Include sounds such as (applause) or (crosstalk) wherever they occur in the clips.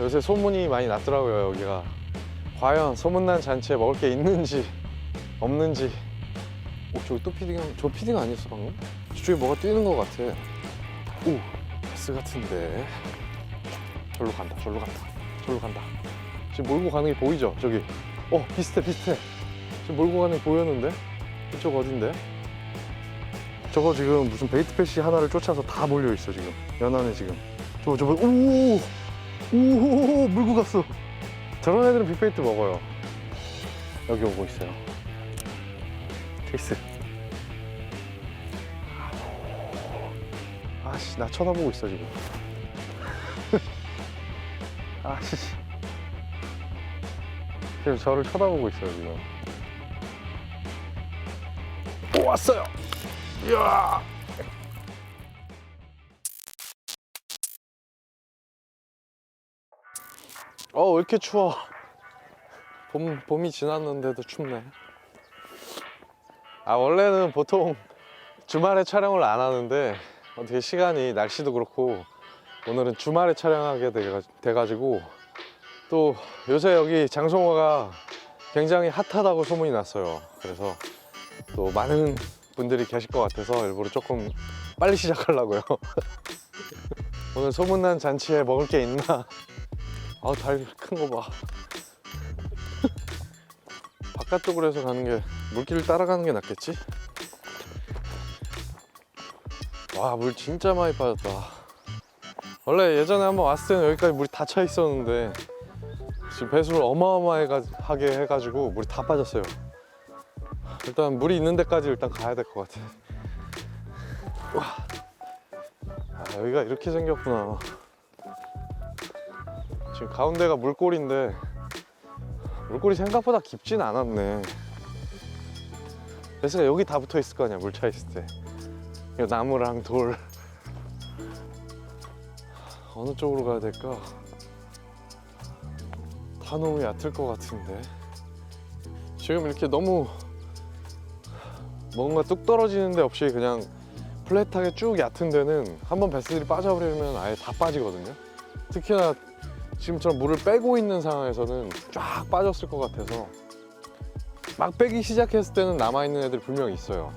요새 소문이 많이 났더라고요 여기가. 과연 소문난 잔치에 먹을 게 있는지 없는지. 오 저기 또 피딩 저 피딩 아니었어 방금? 저쪽에 뭐가 뛰는 것 같아. 오 베스 같은데. 절로 간다 절로 간다 절로 간다. 지금 몰고 가는 게 보이죠? 저기. 어 비슷해 비슷해. 지금 몰고 가는 게 보였는데? 이쪽 어딘데? 저거 지금 무슨 베이트 패시 하나를 쫓아서 다 몰려 있어 지금. 연안에 지금. 저거 저거 오오 오 물고 갔어. 저런 애들은 빅베이트 먹어요. 여기 오고 있어요. 케이스. 아씨 나 쳐다보고 있어 지금. (laughs) 아씨. 지금 저를 쳐다보고 있어요 지금. 오 왔어요. 이야 어왜 이렇게 추워? 봄, 봄이 지났는데도 춥네. 아 원래는 보통 주말에 촬영을 안 하는데 어떻게 시간이 날씨도 그렇고 오늘은 주말에 촬영하게 돼가- 돼가지고 또 요새 여기 장송호가 굉장히 핫하다고 소문이 났어요. 그래서 또 많은 분들이 계실 것 같아서 일부러 조금 빨리 시작하려고요. (laughs) 오늘 소문난 잔치에 먹을 게 있나 아, 다리 큰거 봐. 바깥쪽으로 해서 가는 게 물길을 따라가는 게 낫겠지? 와, 물 진짜 많이 빠졌다. 원래 예전에 한번 왔을 때는 여기까지 물이 다 차 있었는데 지금 배수를 어마어마하게 해가지고 물이 다 빠졌어요. 일단 물이 있는 데까지 일단 가야 될 것 같아. 와, 아, 여기가 이렇게 생겼구나. 지금 가운데가 물골인데 물골이 생각보다 깊진 않았네. 그래서 여기 다 붙어 있을 거 아니야 물 차 있을 때. 이 나무랑 돌. 어느 쪽으로 가야 될까? 다 너무 얕을 것 같은데. 지금 이렇게 너무 뭔가 뚝 떨어지는 데 없이 그냥 플랫하게 쭉 얕은 데는 한번 베스들이 빠져버리면 아예 다 빠지거든요. 특히나 지금처럼 물을 빼고 있는 상황에서는 쫙 빠졌을 것 같아서 막 빼기 시작했을 때는 남아있는 애들이 분명히 있어요.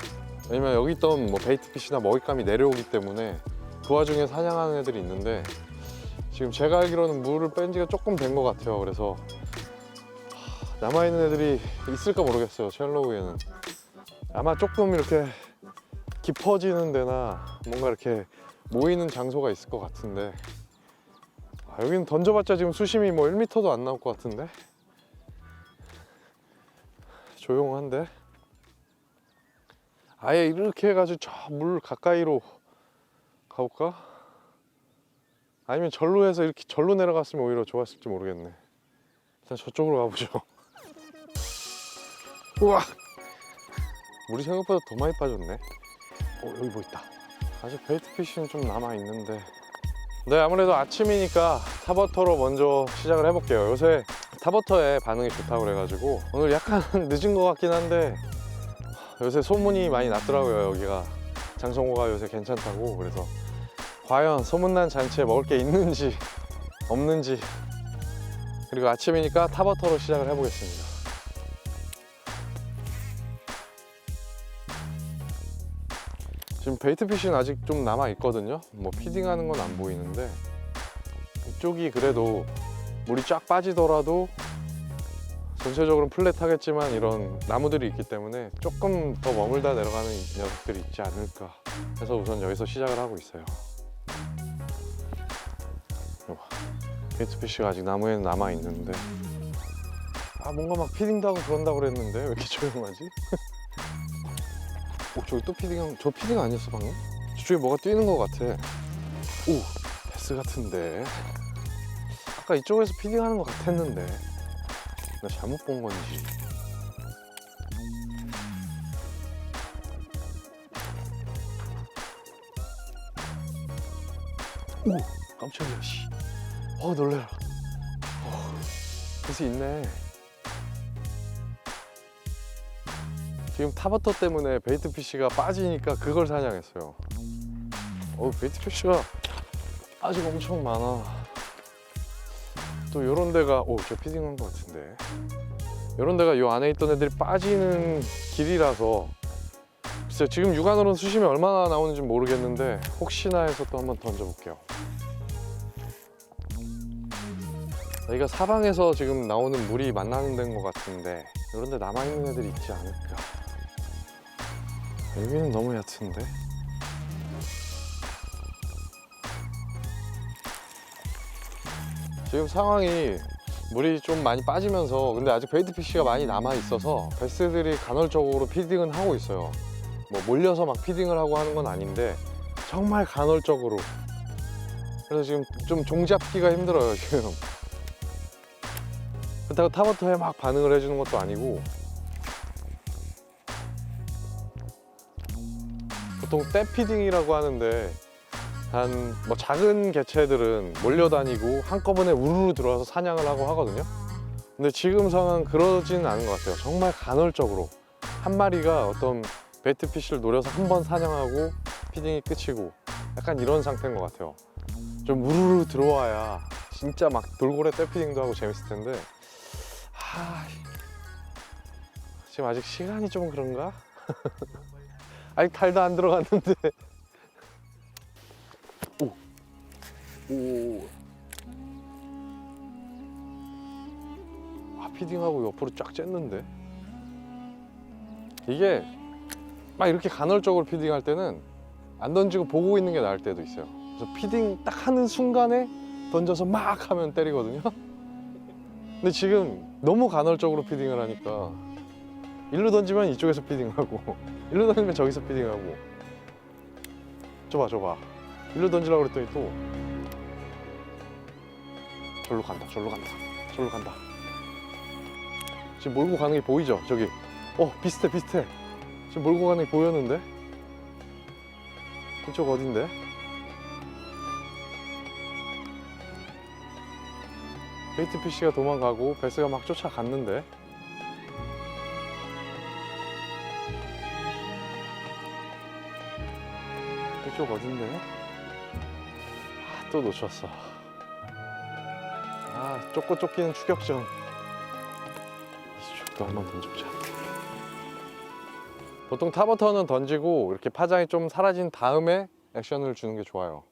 왜냐면 여기 있던 뭐 베이트핏이나 먹잇감이 내려오기 때문에 그 와중에 사냥하는 애들이 있는데 지금 제가 알기로는 물을 뺀 지가 조금 된 것 같아요. 그래서 하, 남아있는 애들이 있을까 모르겠어요 첼로우에는. 아마 조금 이렇게 깊어지는 데나 뭔가 이렇게 모이는 장소가 있을 것 같은데 아, 여기는 던져봤자 지금 수심이 뭐 1m도 안 나올 것 같은데? 조용한데? 아예 이렇게 해가지고 저 물 가까이로 가볼까? 아니면 절로 해서 이렇게 절로 내려갔으면 오히려 좋았을지 모르겠네. 일단 저쪽으로 가보죠. (laughs) 우와! 물이 생각보다 더 많이 빠졌네. 어 여기 뭐 있다. 아직 베이트 피쉬는 좀 남아있는데 네 아무래도 아침이니까 타버터로 먼저 시작을 해볼게요. 요새 타버터의 반응이 좋다고 그래가지고 오늘 약간 (laughs) 늦은 것 같긴 한데 요새 소문이 많이 났더라고요 여기가. 장성호가 요새 괜찮다고. 그래서 과연 소문난 잔치에 먹을 게 있는지 없는지. 그리고 아침이니까 타버터로 시작을 해보겠습니다 지금 베이트 피쉬는 아직 좀 남아 있거든요. 뭐 피딩하는 건 안 보이는데 이쪽이 그래도 물이 쫙 빠지더라도 전체적으로 플랫하겠지만 이런 나무들이 있기 때문에 조금 더 머물다 내려가는 녀석들이 있지 않을까 해서 우선 여기서 시작을 하고 있어요. 이거 봐. 베이트 피쉬가 아직 나무에는 남아 있는데 아 뭔가 막 피딩도 하고 그런다고 그랬는데 왜 이렇게 조용하지? (laughs) 오 저기 또 피딩 저 피딩 아니었어 방금? 저쪽에 뭐가 뛰는 것 같아. 오 베스 같은데. 아까 이쪽에서 피딩 하는 것 같았는데. 나 잘못 본 건지. 오 깜짝이야 씨 어 놀래라. 어, 베스 있네 지금 타버터 때문에 베이트 피쉬가 빠지니까 그걸 사냥했어요. 어, 베이트 피쉬가 아직 엄청 많아. 또 이런 데가 오저 피딩 한 것 같은데 이런 데가 이 안에 있던 애들이 빠지는 길이라서 글쎄 지금 육안으로는 수심이 얼마나 나오는지 모르겠는데 혹시나 해서 또 한번 던져볼게요 여기가 사방에서 지금 나오는 물이 만나는 데인 것 같은데 이런 데 남아있는 애들이 있지 않을까 여기는 너무 얕은데 지금 상황이 물이 좀 많이 빠지면서 근데 아직 베이트 피쉬가 많이 남아 있어서 베스들이 간헐적으로 피딩은 하고 있어요. 뭐 몰려서 막 피딩을 하고 하는 건 아닌데 정말 간헐적으로. 그래서 지금 좀 종잡기가 힘들어요 지금. 그렇다고 타버터에 막 반응을 해주는 것도 아니고 보통 때 피딩이라고 하는데 한 뭐 작은 개체들은 몰려다니고 한꺼번에 우르르 들어와서 사냥을 하고 하거든요. 근데 지금 상황 그러지는 않은 것 같아요. 정말 간헐적으로 한 마리가 어떤 베이트 피쉬를 노려서 한 번 사냥하고 피딩이 끝이고 약간 이런 상태인 것 같아요. 좀 우르르 들어와야 진짜 막 돌고래 떼 피딩도 하고 재밌을 텐데 하... 지금 아직 시간이 좀 그런가? (laughs) 아직 달도 안 들어갔는데 오. 아, 피딩하고 옆으로 쫙 쬐는데. 이게 막 이렇게 간헐적으로 피딩할 때는 안 던지고 보고 있는 게 나을 때도 있어요. 그래서 피딩 딱 하는 순간에 던져서 막 하면 때리거든요. 근데 지금 너무 간헐적으로 피딩을 하니까 일로 던지면 이쪽에서 피딩하고 (laughs) 일로 던지면 저기서 피딩하고. 줘봐 줘봐. 일로 던지려고 그랬더니 또 절로 간다 절로 간다 절로 간다. 지금 몰고 가는 게 보이죠? 저기. 어 비슷해 비슷해. 지금 몰고 가는 게 보였는데? 이쪽 어딘데? 베이트 피쉬가 도망가고 베스가 막 쫓아갔는데 이쪽 어딘데 아, 또 놓쳤어 아, 쫓고 쫓기는 추격전. 이쪽도 한번 던져보자. 보통 타버터는 던지고 이렇게 파장이 좀 사라진 다음에 액션을 주는 게 좋아요.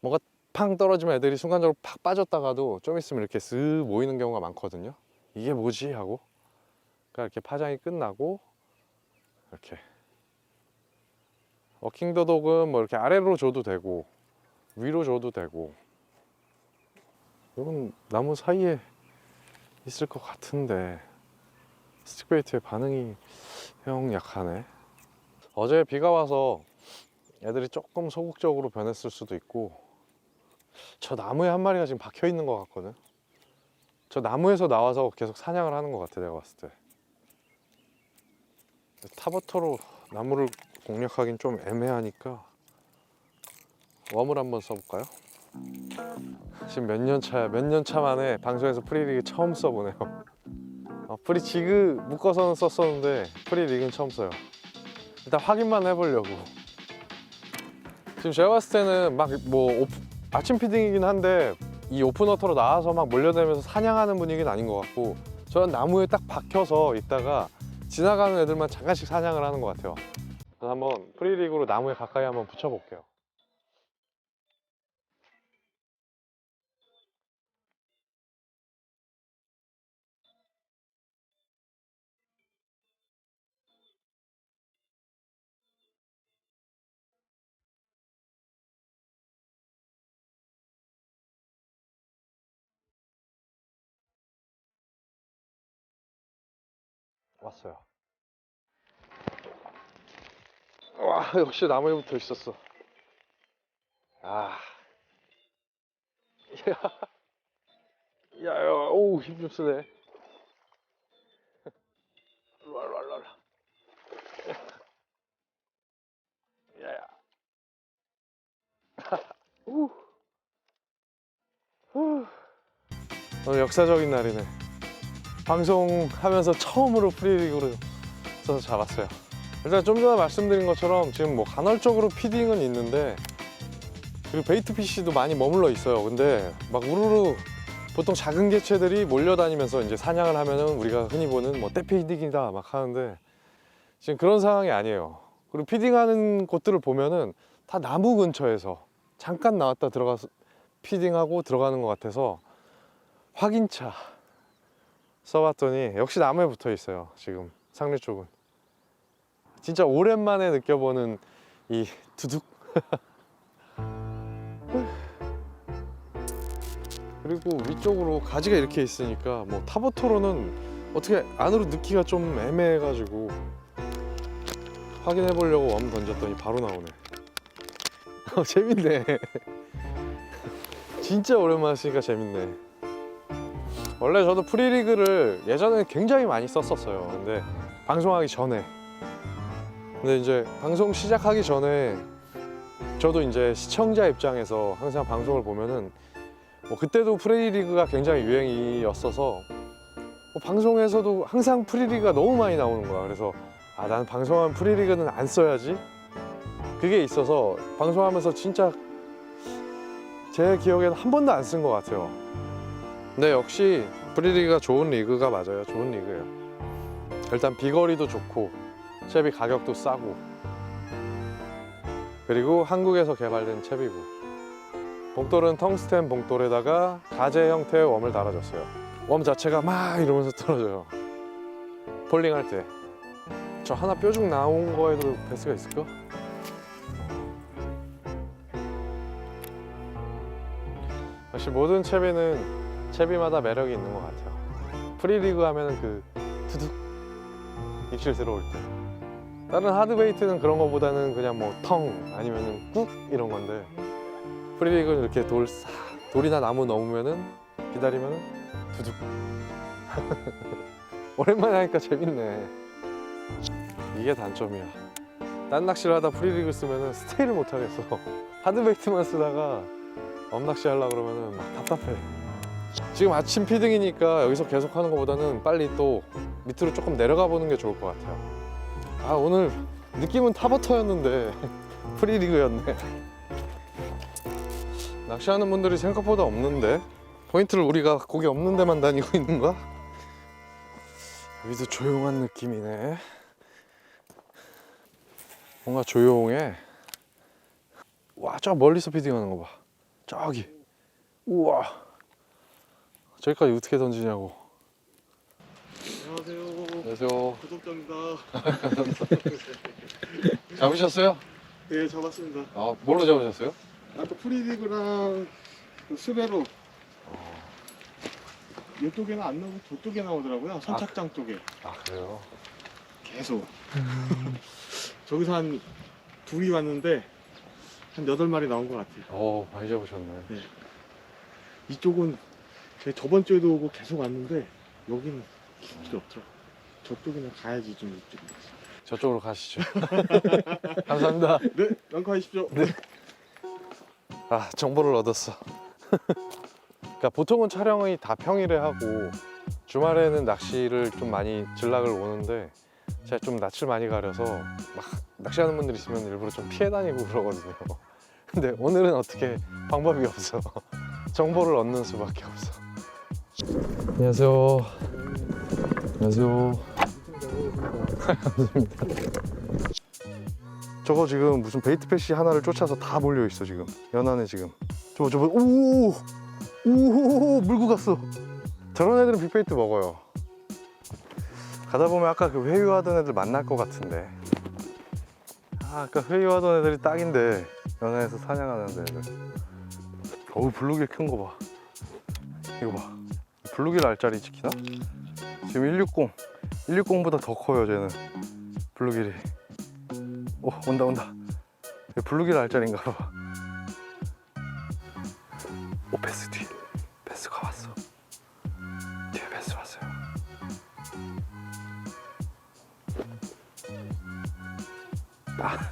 뭔가 팡 떨어지면 애들이 순간적으로 팍 빠졌다가도 좀 있으면 이렇게 쓱 모이는 경우가 많거든요. 이게 뭐지? 하고. 그러니까 이렇게 파장이 끝나고 이렇게 워킹 더독은 뭐 이렇게 아래로 줘도 되고 위로 줘도 되고 이건 나무 사이에 있을 것 같은데 스틱베이트의 반응이 형 약하네. 어제 비가 와서 애들이 조금 소극적으로 변했을 수도 있고 저 나무에 한 마리가 지금 박혀 있는 것 같거든? 저 나무에서 나와서 계속 사냥을 하는 것 같아 내가 봤을 때. 타버터로 나무를 공략하긴 좀 애매하니까 웜을 한번 써볼까요? 지금 몇 년 차야? 몇 년 차 만에 방송에서 프리리그 처음 써보네요. 어, (laughs) 프리 지그 묶어서는 썼었는데 프리리그는 처음 써요. 일단 확인만 해보려고. 지금 제가 봤을 때는 막 뭐 아침 피딩이긴 한데 이 오픈워터로 나와서 막 몰려다니면서 사냥하는 분위기는 아닌 것 같고 저는 나무에 딱 박혀서 있다가 지나가는 애들만 잠깐씩 사냥을 하는 것 같아요. 그래서 한번 프리리그로 나무에 가까이 한번 붙여볼게요. 왔어요. 와 역시 나무에 붙어 있었어. 아, 야, 야, 야, 오우 힘 좀 쓰네. 일로 와. 야야. 우. 후. 오늘 역사적인 날이네. 방송하면서 처음으로 프리리그로 써서 잡았어요. 일단 좀 전에 말씀드린 것처럼 지금 뭐 간헐적으로 피딩은 있는데 그리고 베이트 피쉬도 많이 머물러 있어요. 근데 막 우르르 보통 작은 개체들이 몰려다니면서 이제 사냥을 하면은 우리가 흔히 보는 뭐 떼피딩이다 막 하는데 지금 그런 상황이 아니에요. 그리고 피딩하는 곳들을 보면은 다 나무 근처에서 잠깐 나왔다 들어가서 피딩하고 들어가는 것 같아서 확인차 써봤더니 역시 나무에 붙어 있어요. 지금 상류 쪽은 진짜 오랜만에 느껴보는 이 두둑 (laughs) 그리고 위쪽으로 가지가 이렇게 있으니까 뭐 타보토로는 어떻게 안으로 넣기가 좀 애매해가지고 확인해 보려고 웜 던졌더니 바로 나오네. (laughs) 어, 재밌네. (laughs) 진짜 오랜만에 쓰니까 재밌네. 원래 저도 프리리그를 예전에 굉장히 많이 썼었어요. 근데 방송하기 전에. 근데 이제 방송 시작하기 전에 저도 이제 시청자 입장에서 항상 방송을 보면은 뭐 그때도 프리리그가 굉장히 유행이었어서 뭐 방송에서도 항상 프리리그가 너무 많이 나오는 거야. 그래서 아, 난 방송하면 프리리그는 안 써야지. 그게 있어서 방송하면서 진짜 제 기억에는 한 번도 안 쓴 것 같아요. 근데 역시 프리리그가 좋은 리그가 맞아요. 좋은 리그예요. 일단 비거리도 좋고 채비 가격도 싸고 그리고 한국에서 개발된 채비고 봉돌은 텅스텐 봉돌에다가 가제 형태의 웜을 달아줬어요. 웜 자체가 막 이러면서 떨어져요. 폴링할 때. 저 하나 뾰족 나온 거에도 베스가 있을까? 역시 모든 채비는 채비마다 매력이 있는 것 같아요. 프리리그 하면은 그 두둑 입실 들어올 때. 다른 하드베이트는 그런 거보다는 그냥 뭐 텅 아니면은 꾹 이런 건데 프리리그는 이렇게 돌 싹, 돌이나 나무 넘으면은 기다리면은 두둑. (laughs) 오랜만에 하니까 재밌네. 이게 단점이야. 딴 낚시를 하다 프리리그 쓰면은 스테이를 못 하겠어. (laughs) 하드베이트만 쓰다가 엄낚시 하려 그러면은 막 답답해. 지금 아침 피딩이니까 여기서 계속 하는 것보다는 빨리 또 밑으로 조금 내려가 보는 게 좋을 것 같아요. 아 오늘 느낌은 타버터였는데 (laughs) 프리리그였네. 낚시하는 분들이 생각보다 없는데 포인트를 우리가 고기 없는 데만 다니고 있는 거야? 여기도 조용한 느낌이네. 뭔가 조용해. 와, 저 멀리서 피딩하는 거 봐. 저기. 우와. 저기까지 어떻게 던지냐고. 안녕하세요. 안녕하세요. 구독자입니다. (laughs) 잡으셨어요? 네, 잡았습니다. 아, 뭘로 잡으셨어요? 아까 프리디그랑 그 스베로 어. 이쪽에는 안 나오고 저쪽에 나오더라고요. 선착장 쪽에 아, 그래요? 계속. (laughs) 저기서 한 둘이 왔는데 한 여덟 마리 나온 것 같아요. 어, 많이 잡으셨네. 이쪽은 제 저번 주에도 오고 계속 왔는데 여기는 필요 없죠. 저쪽에는 가야지 좀 이쪽. 저쪽으로 가시죠. (laughs) 감사합니다. 네, 양카하십시오. 아 정보를 얻었어. (laughs) 그러니까 보통은 촬영이 다 평일에 하고 주말에는 낚시를 좀 많이 전락을 오는데 제가 좀 낯을 많이 가려서 막 낚시하는 분들 있으면 일부러 좀 피해 다니고 그러거든요. (laughs) 근데 오늘은 어떻게 방법이 없어. 정보를 얻는 수밖에 없어. 안녕하세요. 안녕하세요. (laughs) 저거 지금 무슨 베이트 패시 하나를 쫓아서 다 몰려 있어 지금. 연안에 지금. 저거 저거 오오 물고 갔어. 저런 애들은 빅베이트 먹어요. 가다 보면 아까 그 회유하던 애들 만날 것 같은데. 아 아까 회유하던 애들이 딱인데 연안에서 사냥하는 애들. 어우 블루길 큰 거 봐. 이거 봐 블루길 알짜리 지키나? 지금 160 160보다 더 커요 쟤는. 블루길이. 오 온다 온다. 블루길 알짜리인가 봐. 오 베스 뒤. 베스가 왔어. 뒤에 베스 왔어요. 아.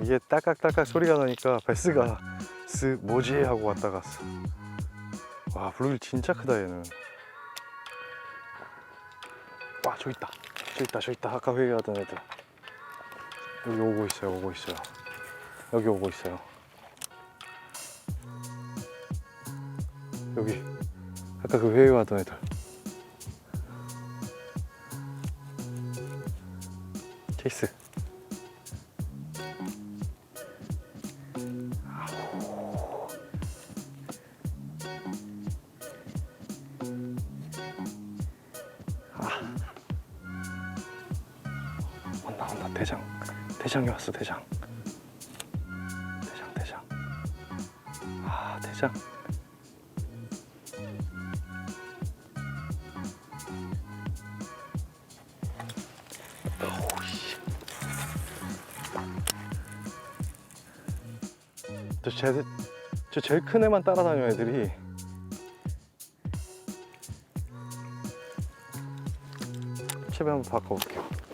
이게 딸깍딸깍 소리가 나니까 베스가 스 뭐지 하고 왔다 갔어 와 블루길 진짜 크다 얘는. 와 저기 있다. 저기 있다 저기 있다. 아까 회의하던 애들. 여기 오고 있어요 오고 있어요. 여기 오고 있어요. 여기. 아까 그 회의하던 애들. 케이스 대장이 왔어 대장. 대장 대장. 아 대장. 저, 쟤, 저 제일 큰 애만 따라다녀 애들이. 채비 한번 바꿔볼게요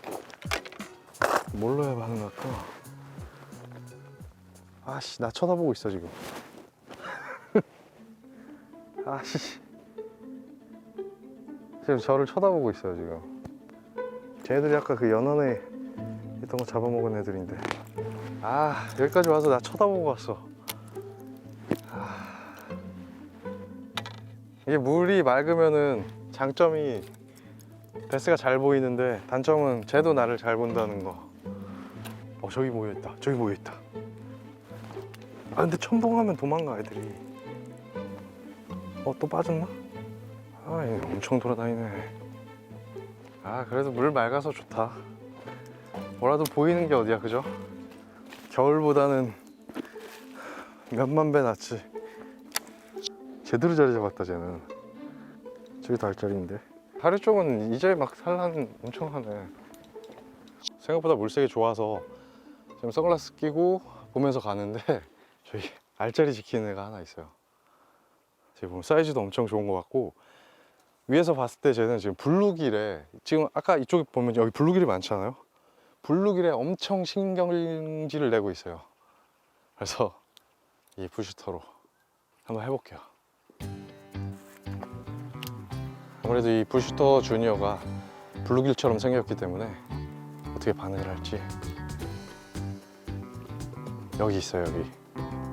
뭘로 해야 반응 갈까? 아씨 나 쳐다보고 있어 지금 (laughs) 아씨 지금 저를 쳐다보고 있어요 지금 쟤네들이 아까 그 연안에 있던 거 잡아먹은 애들인데 아 여기까지 와서 나 쳐다보고 왔어 아. 이게 물이 맑으면은 장점이 베스가 잘 보이는데 단점은 쟤도 나를 잘 본다는 거. 어 저기 모여 있다. 저기 모여 있다. 아 근데 첨벙하면 도망가 애들이. 어 또 빠졌나? 아 얘 엄청 돌아다니네. 아 그래도 물 맑아서 좋다. 뭐라도 보이는 게 어디야 그죠? 겨울보다는 몇만 배 낫지. 제대로 자리 잡았다 쟤는. 저기 달짜리인데. 다리 쪽은 이제 막 산란 엄청 하네. 생각보다 물색이 좋아서 지금 선글라스 끼고 보면서 가는데 (laughs) 저기 알짜리 지키는 애가 하나 있어요. 지금 사이즈도 엄청 좋은 것 같고 위에서 봤을 때 쟤는 지금 블루길에 지금 아까 이쪽에 보면 여기 블루길이 많잖아요. 블루길에 엄청 신경질을 내고 있어요. 그래서 이 부슈터로 한번 해볼게요. 아무래도 이 부슈터 주니어가 블루길처럼 생겼기 때문에 어떻게 반응을 할지 여기 있어요 여기.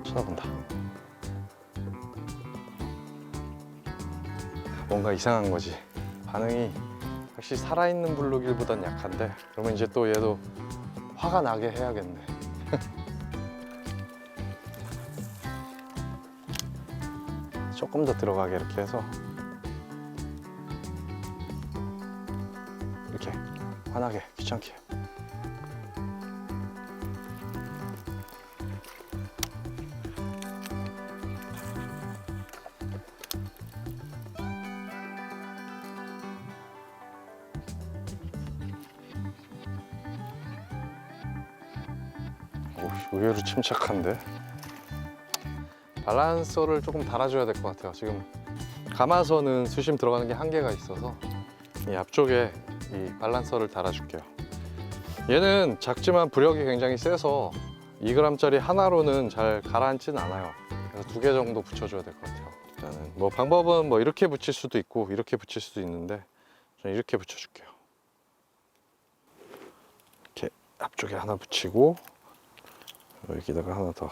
쳐다본다. 뭔가 이상한 거지. 반응이 확실히 살아있는 블루길보단 약한데 그러면 이제 또 얘도 화가 나게 해야겠네. (laughs) 조금 더 들어가게 이렇게 해서 이렇게 화나게 귀찮게 의외로 침착한데 밸런서를 조금 달아줘야 될 것 같아요 지금 감아서는 수심 들어가는 게 한계가 있어서 이 앞쪽에 이 밸런서를 달아줄게요. 얘는 작지만 부력이 굉장히 세서 2g짜리 하나로는 잘 가라앉진 않아요. 그래서 두 개 정도 붙여줘야 될 것 같아요. 일단은 뭐 방법은 뭐 이렇게 붙일 수도 있고 이렇게 붙일 수도 있는데 저는 이렇게 붙여줄게요. 이렇게 앞쪽에 하나 붙이고 여기다가 하나 더.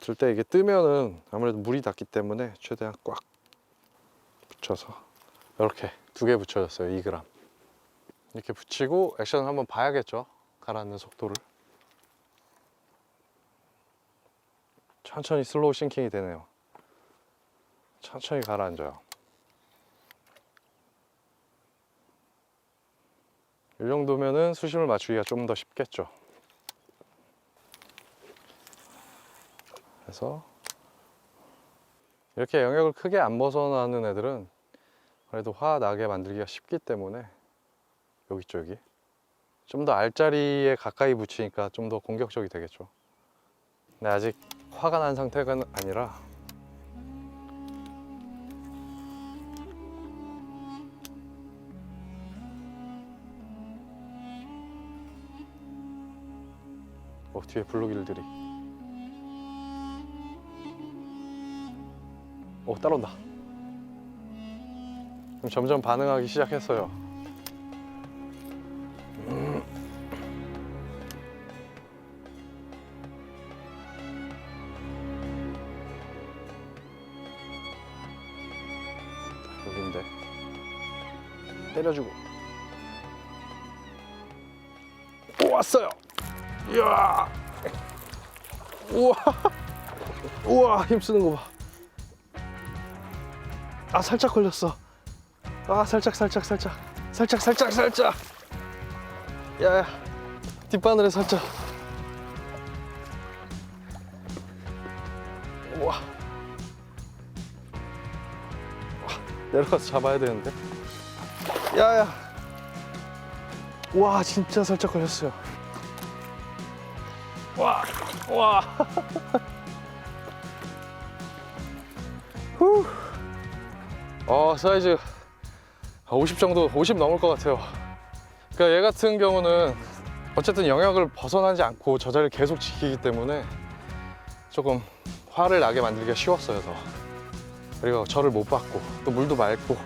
붙을 때 이게 뜨면은 아무래도 물이 닿기 때문에 최대한 꽉 붙여서 이렇게 두 개 붙여졌어요 2g 이렇게 붙이고 액션을 한번 봐야겠죠? 가라앉는 속도를. 천천히 슬로우 싱킹이 되네요. 천천히 가라앉아요 이 정도면은 수심을 맞추기가 좀 더 쉽겠죠. 그래서 이렇게 영역을 크게 안 벗어나는 애들은 그래도 화 나게 만들기가 쉽기 때문에 여기 있죠 여기 좀 더 알짜리에 가까이 붙이니까 좀 더 공격적이 되겠죠. 근데 아직 화가 난 상태가 아니라 뭐 뒤에 블록일들이. 오 따라온다. 그럼 점점 반응하기 시작했어요. 여기인데. 때려주고. 왔어요! 이야. 우와. 우와 힘쓰는 거 봐 아 살짝 걸렸어. 아 살짝 살짝 살짝. 살짝 살짝 살짝. 야야. 뒷바늘에 살짝. 우와. 내려가서 잡아야 되는데. 야야. 와 진짜 살짝 걸렸어요. 와 와. (laughs) 후. 어 사이즈 50 정도 50 넘을 것 같아요. 그러니까 얘 같은 경우는 어쨌든 영역을 벗어나지 않고 저 자리를 계속 지키기 때문에 조금 화를 나게 만들기가 쉬웠어요 더. 그리고 저를 못 받고 또 물도 맑고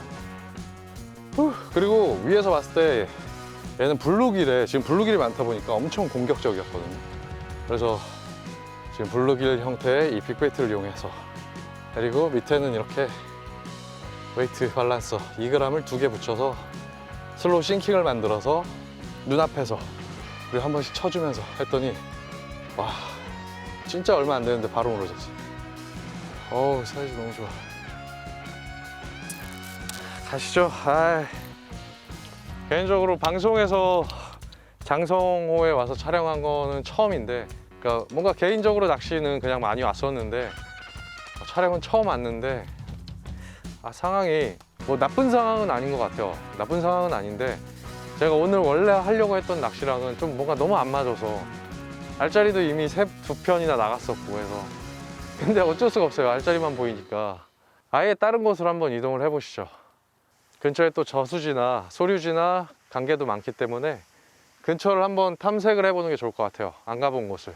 후, 그리고 위에서 봤을 때 얘는 블루길에 지금 블루길이 많다 보니까 엄청 공격적이었거든요 그래서 지금 블루길 형태의 이 빅베이트를 이용해서 그리고 밑에는 이렇게 웨이트 밸런서 2g을 두 개 붙여서 슬로우 싱킹을 만들어서 눈앞에서 그리고 한 번씩 쳐주면서 했더니 와 진짜 얼마 안 되는데 바로 무너졌지 어우 사이즈 너무 좋아 가시죠. 아이. 개인적으로 방송에서 장성호에 와서 촬영한 거는 처음인데, 그러니까 뭔가 개인적으로 낚시는 그냥 많이 왔었는데 어, 촬영은 처음 왔는데 아, 상황이 뭐 나쁜 상황은 아닌 것 같아요. 나쁜 상황은 아닌데 제가 오늘 원래 하려고 했던 낚시랑은 좀 뭔가 너무 안 맞아서 알짜리도 이미 세 두 편이나 나갔었고 해서 근데 어쩔 수가 없어요. 알짜리만 보이니까 아예 다른 곳으로 한번 이동을 해보시죠. 근처에 또 저수지나 소류지나 관계도 많기 때문에 근처를 한번 탐색을 해보는 게 좋을 것 같아요. 안 가본 곳을.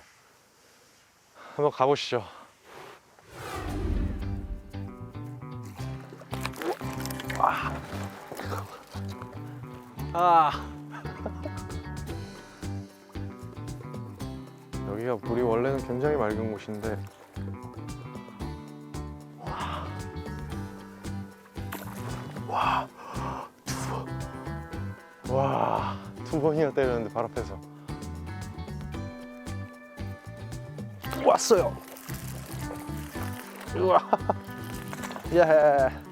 한번 가보시죠. 아. (laughs) 여기가 물이 원래는 굉장히 맑은 곳인데 와, 두 번이나 때렸는데 발 앞에서. 왔어요. 우와. (laughs) 예.